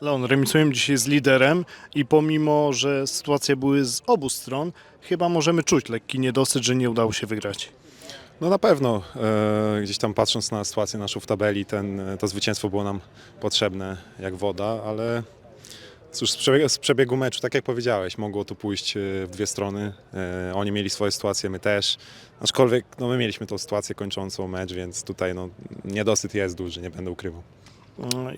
Leon, remisujemy dzisiaj z liderem i pomimo, że sytuacje były z obu stron, chyba możemy czuć lekki niedosyt, że nie udało się wygrać. No na pewno, e, gdzieś tam patrząc na sytuację naszą w tabeli, ten, to zwycięstwo było nam potrzebne jak woda, ale cóż, z przebiegu, z przebiegu meczu, tak jak powiedziałeś, mogło to pójść e, w dwie strony. E, oni mieli swoje sytuacje, my też. Aczkolwiek no, my mieliśmy tą sytuację kończącą mecz, więc tutaj no, niedosyt jest duży, nie będę ukrywał.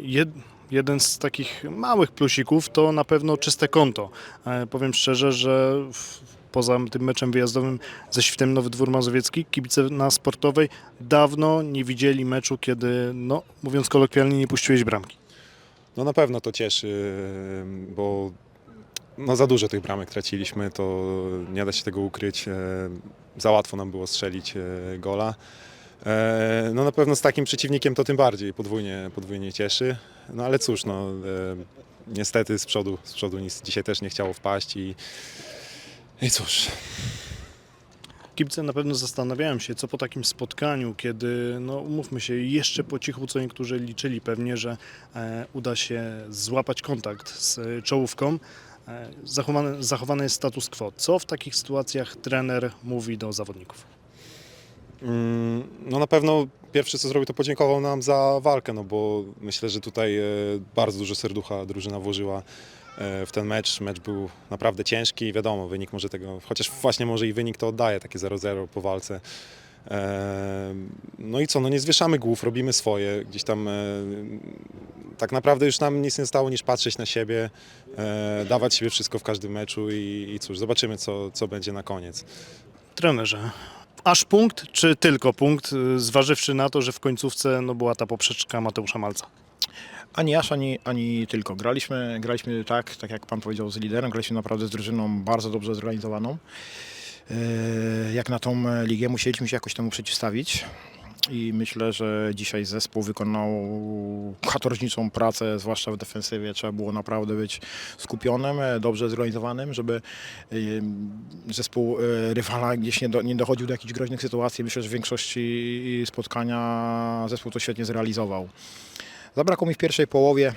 Jed, jeden z takich małych plusików to na pewno czyste konto. E, powiem szczerze, że poza tym meczem wyjazdowym ze Świtem Nowy Dwór Mazowiecki, kibice na sportowej dawno nie widzieli meczu, kiedy, no, mówiąc kolokwialnie, nie puściłeś bramki. No na pewno to cieszy, bo no za dużo tych bramek traciliśmy, to nie da się tego ukryć. E, Za łatwo nam było strzelić e, gola. E, No na pewno z takim przeciwnikiem to tym bardziej podwójnie, podwójnie cieszy. No ale cóż, no e, niestety z przodu, z przodu nic dzisiaj też nie chciało wpaść i, i cóż. Kibice na pewno zastanawiają się, co po takim spotkaniu, kiedy, no umówmy się, jeszcze po cichu, co niektórzy liczyli pewnie, że e, uda się złapać kontakt z czołówką. E, zachowany, zachowany jest status quo. Co w takich sytuacjach trener mówi do zawodników? Mm, No na pewno pierwsze co zrobił to podziękował nam za walkę, no bo myślę, że tutaj e, bardzo dużo serducha drużyna włożyła e, w ten mecz. Mecz był naprawdę ciężki i wiadomo, wynik może tego, chociaż właśnie może i wynik to oddaje, takie 0-0 po walce. E, No i co, no nie zwieszamy głów, robimy swoje, gdzieś tam tak naprawdę już nam nic nie stało niż patrzeć na siebie, dawać siebie wszystko w każdym meczu i, i cóż, zobaczymy co, co będzie na koniec. Trenerze, aż punkt, czy tylko punkt, y, zważywszy na to, że w końcówce no, była ta poprzeczka Mateusza Malca? Ani aż, ani, ani tylko. Graliśmy, graliśmy tak, tak jak pan powiedział, z liderem. Graliśmy naprawdę z drużyną bardzo dobrze zorganizowaną. Yy, Jak na tą e, ligę musieliśmy się jakoś temu przeciwstawić. I myślę, że dzisiaj zespół wykonał katorżniczą pracę, zwłaszcza w defensywie. Trzeba było naprawdę być skupionym, e, dobrze zorganizowanym, żeby e, zespół e, rywala gdzieś nie, do, nie dochodził do jakichś groźnych sytuacji. Myślę, że w większości spotkania zespół to świetnie zrealizował. Zabrakło mi w pierwszej połowie,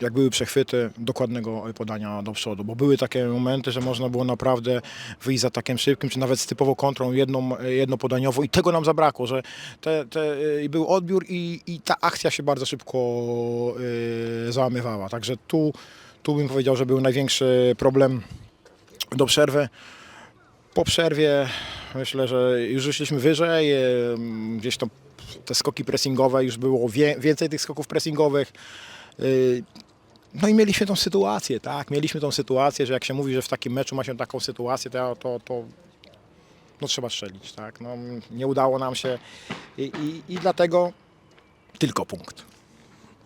jak były przechwyty, dokładnego podania do przodu, bo były takie momenty, że można było naprawdę wyjść z atakiem szybkim, czy nawet z typową kontrą jedną, jednopodaniową i tego nam zabrakło, że te, te, yy, był odbiór i, i ta akcja się bardzo szybko yy, załamywała. Także tu, tu bym powiedział, że był największy problem do przerwy. Po przerwie myślę, że już wyszliśmy wyżej, em, gdzieś tam te skoki pressingowe, już było wie, więcej tych skoków pressingowych. No i mieliśmy tą sytuację, tak? Mieliśmy tą sytuację, że jak się mówi, że w takim meczu ma się taką sytuację, to, to, to no trzeba strzelić, tak? No, nie udało nam się i, i, i dlatego tylko punkt.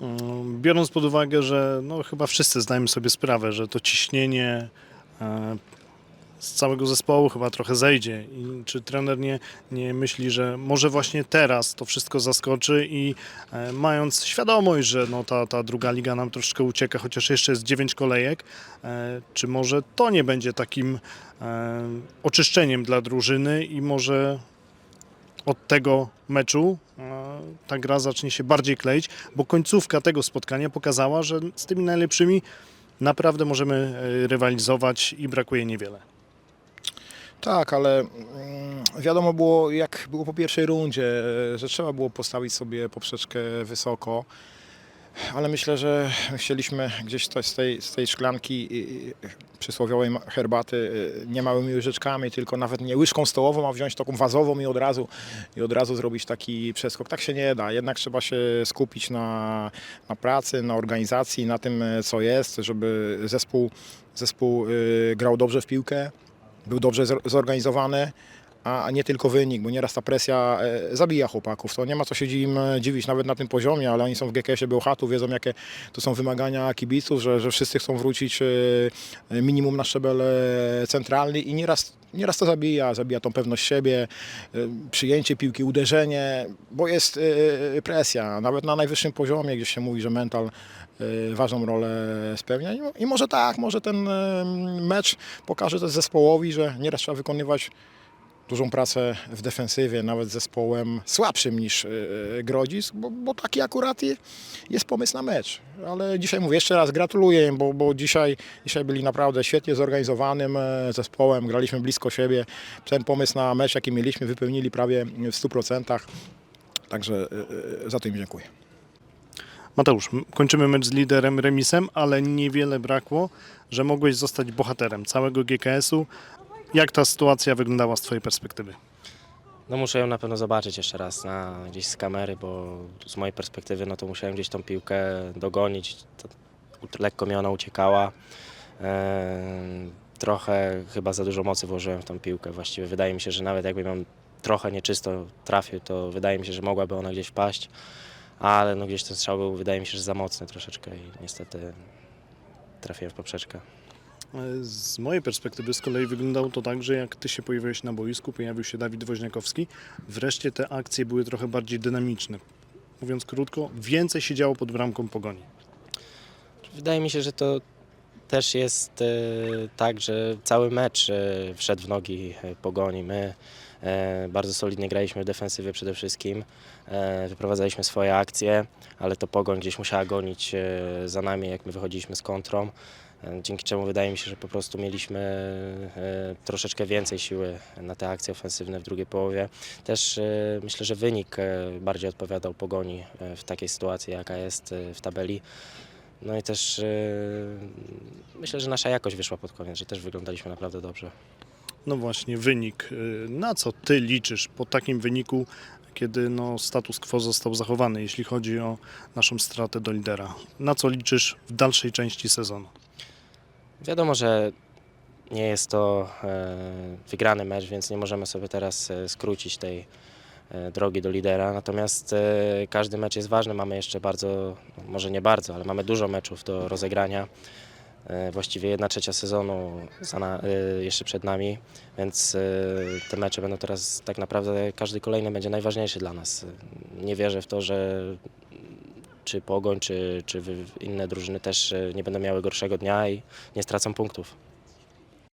Mm, Biorąc pod uwagę, że no, chyba wszyscy zdajemy sobie sprawę, że to ciśnienie e, z całego zespołu chyba trochę zejdzie. I czy trener nie, nie myśli, że może właśnie teraz to wszystko zaskoczy i e, mając świadomość, że no, ta, ta druga liga nam troszeczkę ucieka, chociaż jeszcze jest dziewięć kolejek, e, czy może to nie będzie takim e, oczyszczeniem dla drużyny i może od tego meczu e, ta gra zacznie się bardziej kleić, bo końcówka tego spotkania pokazała, że z tymi najlepszymi naprawdę możemy e, rywalizować i brakuje niewiele. Tak, ale mm, wiadomo było, jak było po pierwszej rundzie, że trzeba było postawić sobie poprzeczkę wysoko. Ale myślę, że chcieliśmy gdzieś to- z tej, z tej szklanki przysłowiowej herbaty y, nie małymi łyżeczkami, tylko nawet nie łyżką stołową, a wziąć taką wazową i od razu, i od razu zrobić taki przeskok. Tak się nie da. Jednak trzeba się skupić na, na pracy, na organizacji, na tym, e, co jest, żeby zespół, zespół grał dobrze w piłkę, był dobrze zor- zorganizowany, a nie tylko wynik, bo nieraz ta presja e, zabija chłopaków. To nie ma co się im e, dziwić nawet na tym poziomie, ale oni są w GKS-ie Bełchatu, wiedzą jakie to są wymagania kibiców, że, że wszyscy chcą wrócić e, minimum na szczebel centralny i nieraz, nieraz to zabija, zabija tą pewność siebie, przyjęcie piłki, uderzenie, bo jest presja, nawet na najwyższym poziomie, gdzie się mówi, że mental ważną rolę spełnia. I mo- I może tak, może ten mecz pokaże też zespołowi, że nieraz trzeba wykonywać dużą pracę w defensywie, nawet zespołem słabszym niż e, Grodzisk, bo, bo taki akurat je- jest pomysł na mecz. Ale dzisiaj mówię jeszcze raz gratuluję im, bo, bo dzisiaj, dzisiaj byli naprawdę świetnie zorganizowanym e, zespołem, graliśmy blisko siebie. Ten pomysł na mecz, jaki mieliśmy, wypełnili prawie w 100%. Także e, e, za to im dziękuję. Mateusz, kończymy mecz z liderem remisem, ale niewiele brakło, że mogłeś zostać bohaterem całego GKS-u. Jak ta sytuacja wyglądała z Twojej perspektywy? No muszę ją na pewno zobaczyć jeszcze raz na, gdzieś z kamery, bo z mojej perspektywy no to musiałem gdzieś tą piłkę dogonić. To, lekko mi ona uciekała. Eee, trochę chyba za dużo mocy włożyłem w tą piłkę. Właściwie wydaje mi się, że nawet jakbym ją trochę nieczysto trafił, to wydaje mi się, że mogłaby ona gdzieś wpaść. Ale no gdzieś ten strzał był, wydaje mi się, że za mocny troszeczkę i niestety trafiłem w poprzeczkę. Z mojej perspektywy z kolei wyglądało to tak, że jak Ty się pojawiłeś na boisku, pojawił się Dawid Woźniakowski, wreszcie te akcje były trochę bardziej dynamiczne. Mówiąc krótko, więcej się działo pod bramką Pogoni. Wydaje mi się, że to też jest e, tak, że cały mecz e, wszedł w nogi e, pogoni. My bardzo solidnie graliśmy w defensywie przede wszystkim. Wyprowadzaliśmy swoje akcje, ale to pogoń gdzieś musiała gonić za nami, jak my wychodziliśmy z kontrą. E, Dzięki czemu wydaje mi się, że po prostu mieliśmy e, troszeczkę więcej siły na te akcje ofensywne w drugiej połowie. Też e, myślę, że wynik bardziej odpowiadał pogoni w takiej sytuacji, jaka jest w tabeli. No i też myślę, że nasza jakość wyszła pod koniec, że też wyglądaliśmy naprawdę dobrze. No właśnie, wynik. Na co Ty liczysz po takim wyniku, kiedy no, status quo został zachowany, jeśli chodzi o naszą stratę do lidera? Na co liczysz w dalszej części sezonu? Wiadomo, że nie jest to e, wygrany mecz, więc nie możemy sobie teraz e, skrócić tej e, drogi do lidera. Natomiast każdy mecz jest ważny. Mamy jeszcze bardzo, no, może nie bardzo, ale mamy dużo meczów do rozegrania. Właściwie jedna trzecia sezonu jeszcze przed nami, więc te mecze będą teraz tak naprawdę każdy kolejny będzie najważniejszy dla nas. Nie wierzę w to, że czy Pogoń, czy, czy inne drużyny też e, nie będą miały gorszego dnia i nie stracą punktów.